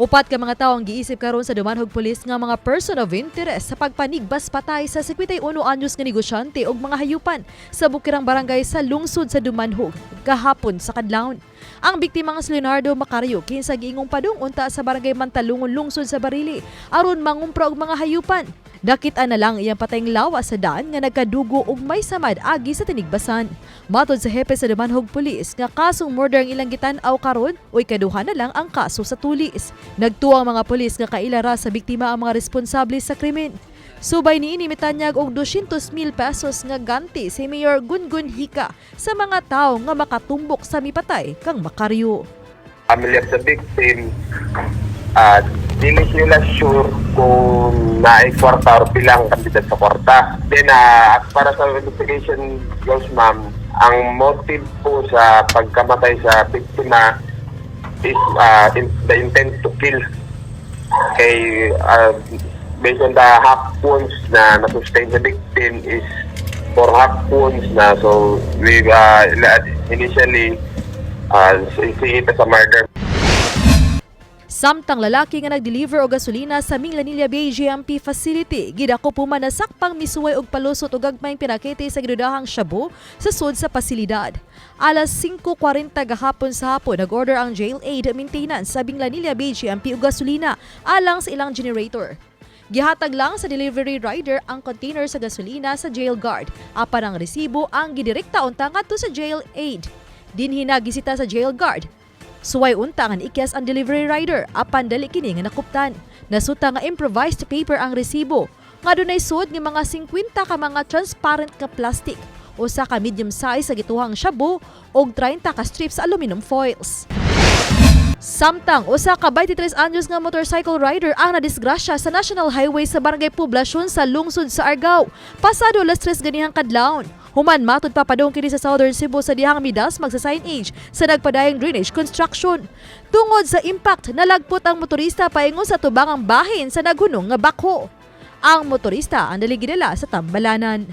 Upat ka mga tao ang giisip karon sa Dumanhog Police nga mga person of interest sa pagpanigbas patay sa 51 anyos nga negosyante ug mga hayupan sa Bukirang Barangay sa lungsod sa Dumanhog kahapon sa kadlawon. Ang biktima nga si Leonardo Macario kinsa giingong padung unta sa Barangay Mantalungon lungsod sa Barili aron mangumpra og mga hayupan. Dakit na lang iyang patayng lawa sa daan nga nagkadugo og may samad agi sa tinigbasan. Matod sa hepe sa Dumanhog Police nga kasong murder ang ilang gitan-aw karon o ikaduha na lang ang kaso sa tulis. Nagtuo ang mga pulis nga kailara sa biktima ang mga responsable sa krimen. Subay ni inimitanyag og 200 mil pesos nga ganti si Mayor Gungun Hika sa mga tao nga makatumbok sa mipatay kang Makaryo. of the victim, uh, dili sila sure kung naikwarta or pilang kandidat sa kwarta. Then, uh, para sa investigation goes, ma'am, ang motive po sa pagkamatay sa biktima is uh, in- the intent to kill. Kay, uh, based on the half wounds na nasustain sa victim is for half wounds na. So, we uh, initially uh, see it as a murder. Samtang lalaki nga nag-deliver og gasolina sa Minglanilla Bay GMP facility, gidako puma na sakpang misuway og palusot og gagmayng pinakete sa gidudahang shabu sa sud sa pasilidad. Alas 5.40 gahapon sa hapon, nag-order ang jail aid maintenance sa Minglanilla Bay GMP og gasolina alang sa ilang generator. Gihatag lang sa delivery rider ang container sa gasolina sa jail guard. Apan ang resibo ang gidirekta unta ngadto sa jail aid. Dinhi na gisita sa jail guard. Suway unta nga ikyas ang delivery rider apan dali kini nga nakuptan. Nasuta nga improvised paper ang resibo. Nga dunay sud nga mga 50 ka mga transparent nga plastic usa ka medium size sa gituhang shabu ug 30 ka strips aluminum foils. Samtang usa ka 23 anyos nga motorcycle rider ang nadisgrasya sa National Highway sa Barangay Poblasyon sa lungsod sa Argao. Pasado alas 3 ganihang kadlawon. Human matod papadong kini sa Southern Cebu sa dihang midas magsa sign age sa nagpadayang drainage construction. Tungod sa impact, nalagpot ang motorista paingon sa tubangang bahin sa naghunong nga bakho. Ang motorista ang naligidala sa tambalanan.